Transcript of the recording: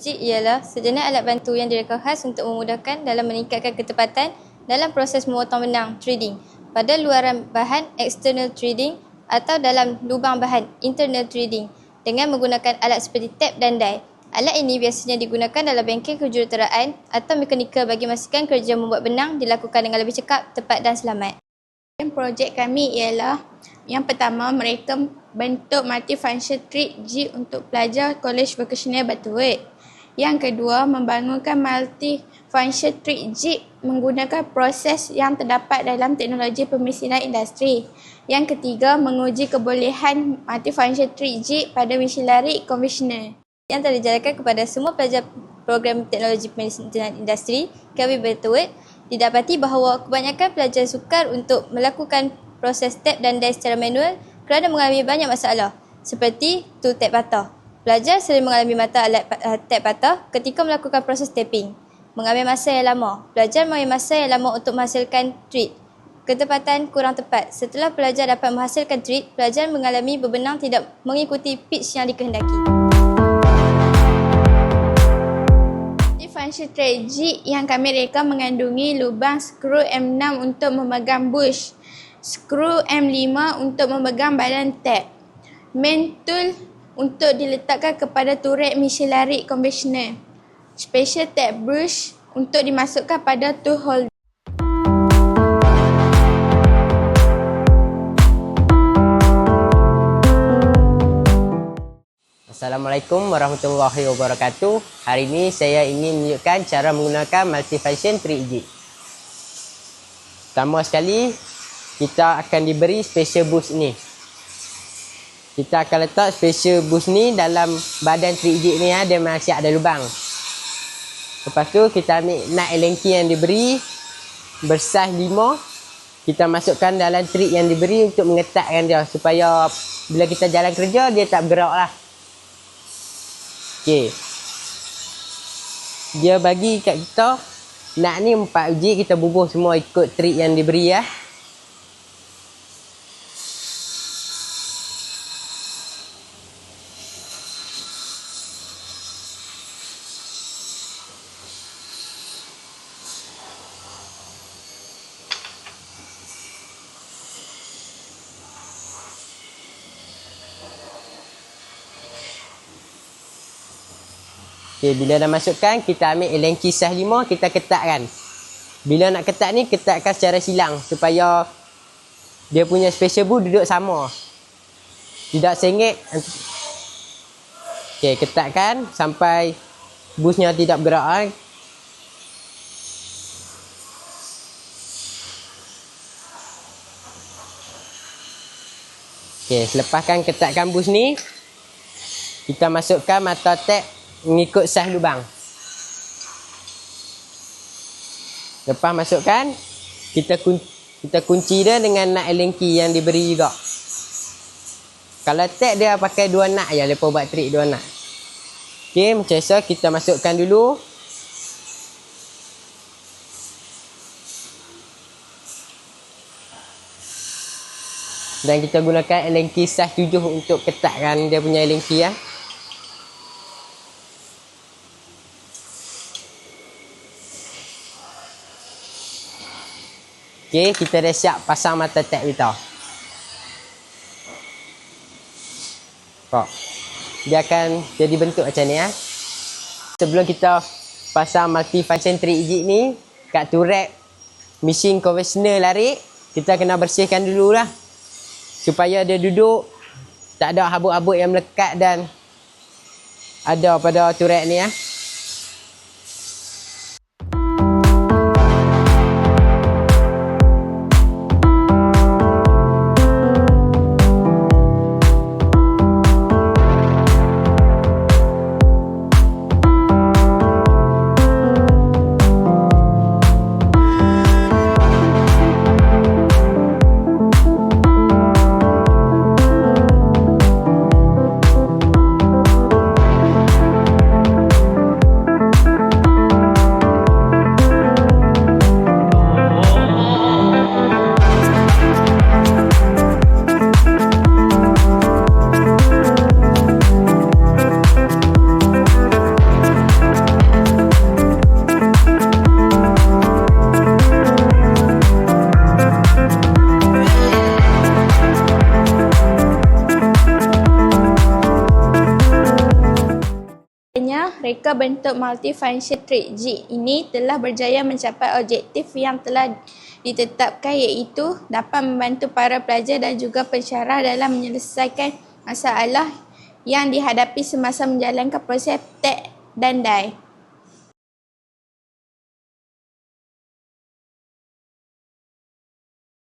ialah sejenis alat bantu yang direka khas untuk memudahkan dalam meningkatkan ketepatan dalam proses memotong benang trading pada luaran bahan external trading atau dalam lubang bahan internal trading dengan menggunakan alat seperti tap dan die. Alat ini biasanya digunakan dalam bengkel kejuruteraan atau mekanikal bagi memastikan kerja membuat benang dilakukan dengan lebih cekap, tepat dan selamat. Projek kami ialah yang pertama mereka bentuk multifunction treat G untuk pelajar College Vocational Batu Yang kedua membangunkan multifunction treat G menggunakan proses yang terdapat dalam teknologi pemesinan industri. Yang ketiga menguji kebolehan multifunction treat G pada mesin lari konvensional yang telah dijalankan kepada semua pelajar program teknologi pemerintahan industri kami Betterwood didapati bahawa kebanyakan pelajar sukar untuk melakukan proses tap dan die secara manual kerana mengalami banyak masalah seperti tool tap patah. Pelajar sering mengalami mata alat uh, tap patah ketika melakukan proses tapping. Mengambil masa yang lama. Pelajar mengambil masa yang lama untuk menghasilkan treat. Ketepatan kurang tepat. Setelah pelajar dapat menghasilkan treat, pelajar mengalami berbenang tidak mengikuti pitch yang dikehendaki. strategi yang kami reka mengandungi lubang skru M6 untuk memegang bush, skru M5 untuk memegang badan tab, main tool untuk diletakkan kepada turret mesin lari konvensional, special tab brush untuk dimasukkan pada tool holder. Assalamualaikum warahmatullahi wabarakatuh. Hari ini saya ingin menunjukkan cara menggunakan multifunction 3G. Pertama sekali, kita akan diberi special boost ni. Kita akan letak special boost ni dalam badan 3G ni ya, dia masih ada lubang. Lepas tu kita ambil nut elenki yang diberi bersaiz 5 kita masukkan dalam trik yang diberi untuk mengetatkan dia supaya bila kita jalan kerja dia tak bergerak lah. Okey. Dia bagi kat kita nak ni 4 uji kita bubuh semua ikut trik yang diberi ya. Okay, bila dah masukkan, kita ambil elang kisah lima, kita ketatkan. Bila nak ketat ni, ketatkan secara silang supaya dia punya special boo duduk sama. Tidak sengit. Okay, ketatkan sampai busnya tidak bergerak. Eh. Okay, selepaskan ketatkan bus ni, kita masukkan mata tap mengikut saiz lubang. Lepas masukkan, kita kunci, kita kunci dia dengan nut elenki yang diberi juga. Kalau tag dia pakai dua nut je, lepas buat trik dua nut. Okey, macam biasa kita masukkan dulu. Dan kita gunakan elenki saiz 7 untuk ketatkan dia punya elenki ya. Okey, kita dah siap pasang mata tag kita. Kok. Dia akan jadi bentuk macam ni ya. Sebelum kita pasang multi function 3 ni kat turret mesin konvensional lari, kita kena bersihkan dululah. Supaya dia duduk tak ada habuk-habuk yang melekat dan ada pada turret ni ya. Reka bentuk multifunction trig G ini telah berjaya mencapai objektif yang telah ditetapkan iaitu dapat membantu para pelajar dan juga pensyarah dalam menyelesaikan masalah yang dihadapi semasa menjalankan proses tek dan dai.